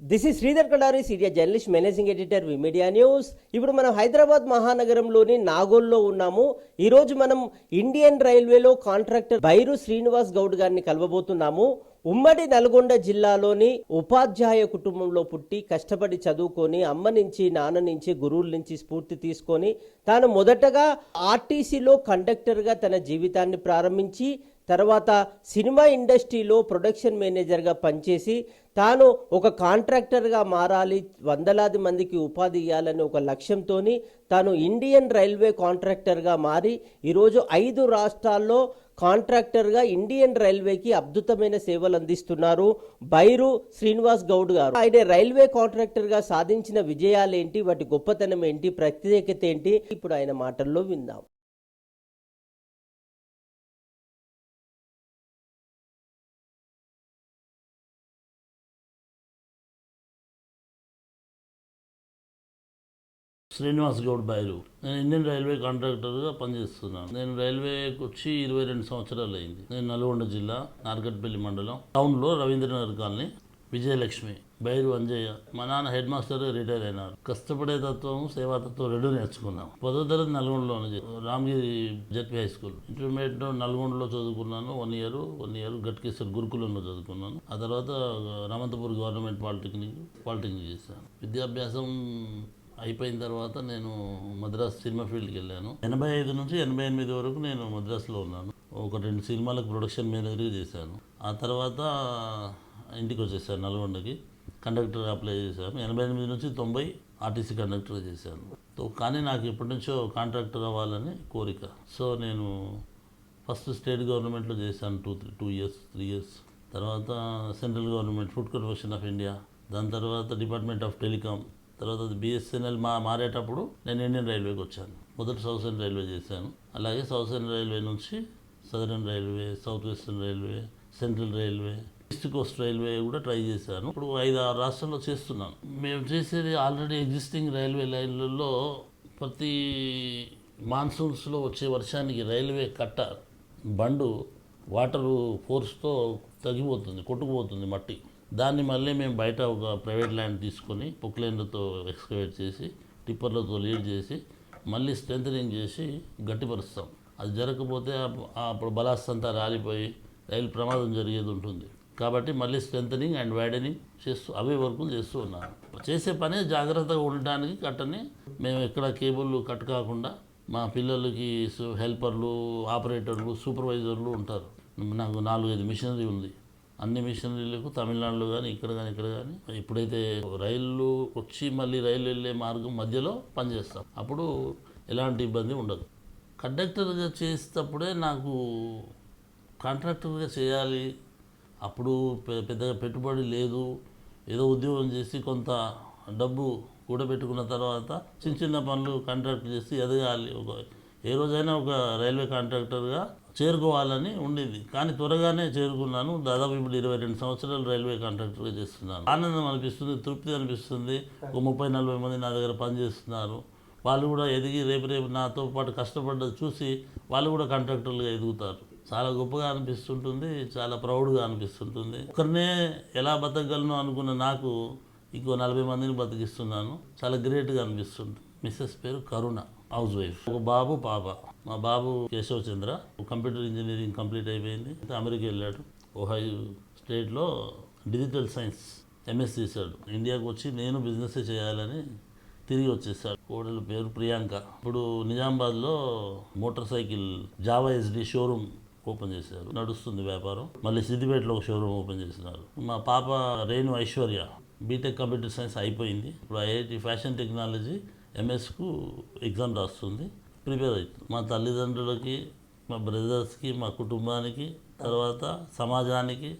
This is Sridhar Kadari senior journalist managing editor V media news ఇప్పుడు మనం హైదరాబాద్ మహానగరంలోని నాగోల్లో ఉన్నాము. ఈ రోజు మనం ఇండియన్ రైల్వేలో కాంట్రాక్టర్ బైరు శ్రీనివాస్ గౌడ్ గారిని కలవబోతున్నాము. ఉమ్మడి నల్గొండ జిల్లాలోని ఉపాధ్యాయ కుటుంబంలో పుట్టి కష్టపడి చదువుకొని అమ్మ నుంచి నాన్న నుంచి గురువుల నుంచి స్ఫూర్తి తీసుకొని తాను మొదటగా ఆర్టీసీలో కండక్టర్గా తన జీవితాన్ని ప్రారంభించి తర్వాత సినిమా ఇండస్ట్రీలో ప్రొడక్షన్ మేనేజర్గా పనిచేసి తాను ఒక కాంట్రాక్టర్గా మారాలి వందలాది మందికి ఉపాధి ఇవ్వాలని ఒక లక్ష్యంతో తాను ఇండియన్ రైల్వే కాంట్రాక్టర్గా మారి ఈరోజు ఐదు రాష్ట్రాల్లో కాంట్రాక్టర్గా ఇండియన్ రైల్వేకి అద్భుతమైన సేవలు అందిస్తున్నారు బైరు శ్రీనివాస్ గౌడ్ గారు. ఆయన రైల్వే కాంట్రాక్టర్గా సాధించిన విజయాలేంటి వాటి గొప్పతనం ఏంటి ప్రత్యేకత ఏంటి ఇప్పుడు ఆయన మాటల్లో విందాం. శ్రీనివాస్ గౌడ్ బైరు. నేను ఇండియన్ రైల్వే కాంట్రాక్టర్గా పనిచేస్తున్నాను. నేను రైల్వేకి వచ్చి ఇరవై రెండు సంవత్సరాలు అయింది నేను నల్గొండ జిల్లా నార్కట్పల్లి మండలం టౌన్లో రవీంద్రనగర్ కాలనీ విజయలక్ష్మి బైరు అంజయ్య. మా నాన్న హెడ్ మాస్టర్ రిటైర్ అయినారు. కష్టపడే తత్వం సేవాతత్వం రెండు నేర్చుకున్నాం. పదో తరగతి నల్గొండలోనే Ramagiri ZP high school. Intermediate నల్గొండలో చదువుకున్నాను. One year one year Ghatkesar గురుకులంలో చదువుకున్నాను. ఆ తర్వాత రామంతపూర్ గవర్నమెంట్ పాలిటెక్నిక్ పాలిటెక్నిక్ చేశాను. విద్యాభ్యాసం అయిపోయిన తర్వాత నేను మద్రాస్ సినిమా ఫీల్డ్కి వెళ్ళాను. ఎనభై ఐదు నుంచి ఎనభై ఎనిమిది వరకు నేను మద్రాసులో ఉన్నాను. ఒక రెండు సినిమాలకు ప్రొడక్షన్ మేనేజర్గా చేశాను. ఆ తర్వాత ఇంటికి వచ్చేసాను నల్గొండకి. కండక్టర్ అప్లై చేశాను ఎనభై ఎనిమిది నుంచి తొంభై ఆర్టీసీ కండక్టర్ చేశాను. కానీ నాకు ఎప్పటి నుంచో కాంట్రాక్టర్ అవ్వాలని కోరిక. సో నేను ఫస్ట్ స్టేట్ గవర్నమెంట్లో చేశాను two three two years three years. తర్వాత central government food corporation of India. దాని తర్వాత డిపార్ట్మెంట్ ఆఫ్ టెలికాం. తర్వాత బిఎస్ఎన్ఎల్ మా మారేటప్పుడు నేను ఇండియన్ రైల్వేకి వచ్చాను. మొదట సౌత్ రైల్వే చేశాను. అలాగే సౌత్ రైల్వే నుంచి southern railway south western railway central railway east coast railway కూడా ట్రై చేశాను. ఇప్పుడు ఐదు ఆరు రాష్ట్రాల్లో చేస్తున్నాను. మేము చేసేది ఆల్రెడీ ఎగ్జిస్టింగ్ రైల్వే లైన్లలో ప్రతి మాన్సూన్స్లో వచ్చే వర్షానికి రైల్వే కట్ట బండు వాటరు ఫోర్స్తో తగ్గిపోతుంది కొట్టుకుపోతుంది మట్టి. దాన్ని మళ్ళీ మేము బయట ఒక ప్రైవేట్ ల్యాండ్ తీసుకొని పొక్లైన్లతో ఎక్స్కవేట్ చేసి టిప్పర్లతో లీడ్ చేసి మళ్ళీ స్ట్రెంథనింగ్ చేసి గట్టిపరుస్తాం. అది జరగకపోతే అప్పుడు బలాస్ అంతా రాలిపోయి రైలు ప్రమాదం జరిగేది ఉంటుంది. కాబట్టి మళ్ళీ స్ట్రెంథనింగ్ అండ్ వైడనింగ్ చేస్తూ అవే వర్కులు చేస్తూ ఉన్నాను. చేసే పని జాగ్రత్తగా ఉండడానికి కట్టని మేము ఎక్కడ కేబుల్ కట్ కాకుండా మా పిల్లలకి హెల్పర్లు ఆపరేటర్లు సూపర్వైజర్లు ఉంటారు. నాకు నాలుగైదు మిషనరీ ఉంది. అన్ని మిషనరీలకు తమిళనాడులో కానీ ఇక్కడ కానీ ఇక్కడ కానీ ఎప్పుడైతే రైళ్ళు వచ్చి మళ్ళీ రైలు వెళ్ళే మార్గం మధ్యలో పనిచేస్తాం. అప్పుడు ఎలాంటి ఇబ్బంది ఉండదు. కండక్టర్గా చేసేటప్పుడే నాకు కాంట్రాక్టర్గా చేయాలి. అప్పుడు పెద్దగా పెట్టుబడి లేదు. ఏదో ఉద్యోగం చేసి కొంత డబ్బు కూడబెట్టుకున్న తర్వాత చిన్న చిన్న పనులు కాంట్రాక్ట్ చేసి ఎదగాలి. ఒక ఏ రోజైనా ఒక రైల్వే కాంట్రాక్టర్గా చేరుకోవాలని ఉండింది. కానీ త్వరగానే చేరుకున్నాను. దాదాపు ఇప్పుడు ఇరవై రెండు సంవత్సరాలు రైల్వే కాంట్రాక్టర్గా చేస్తున్నాను. ఆనందం అనిపిస్తుంది తృప్తి అనిపిస్తుంది. ఒక ముప్పై నలభై మంది నా దగ్గర పనిచేస్తున్నారు. వాళ్ళు కూడా ఎదిగి రేపు రేపు నాతో పాటు కష్టపడ్డది చూసి వాళ్ళు కూడా కాంట్రాక్టర్లుగా ఎదుగుతారు. చాలా గొప్పగా అనిపిస్తుంటుంది చాలా ప్రౌడ్గా అనిపిస్తుంటుంది. ఒకరినే ఎలా బతకగలను అనుకున్న నాకు ఇంకో నలభై మందిని బతికిస్తున్నాను. చాలా గ్రేట్గా అనిపిస్తుంది. మిస్సెస్ పేరు కరుణ. హౌస్ వైఫ్ ఒక బాబు పాప. మా బాబు Keshav Chandra computer engineering complete అయిపోయింది. అమెరికా వెళ్ళాడు. ఓహైో స్టేట్లో డిజిటల్ సైన్స్ ఎంఎస్ చేశాడు. ఇండియాకు వచ్చి నేను బిజినెస్ చేయాలని తిరిగి వచ్చేసాడు. కోడలు పేరు ప్రియాంక. ఇప్పుడు నిజామాబాద్లో motorcycle Jawa SD showroom open చేశారు. నడుస్తుంది వ్యాపారం. మళ్ళీ సిద్దిపేటలో ఒక షోరూమ్ ఓపెన్ చేసినారు మా పాప Renu Aishwarya. BTech computer science అయిపోయింది. ఇప్పుడు ఐఐటి ఫ్యాషన్ టెక్నాలజీ ఎంఎస్కు ఎగ్జామ్ రాస్తుంది. ప్రిపేర్ అవుతుంది. మా తల్లిదండ్రులకి మా బ్రదర్స్కి మా కుటుంబానికి తర్వాత సమాజానికి.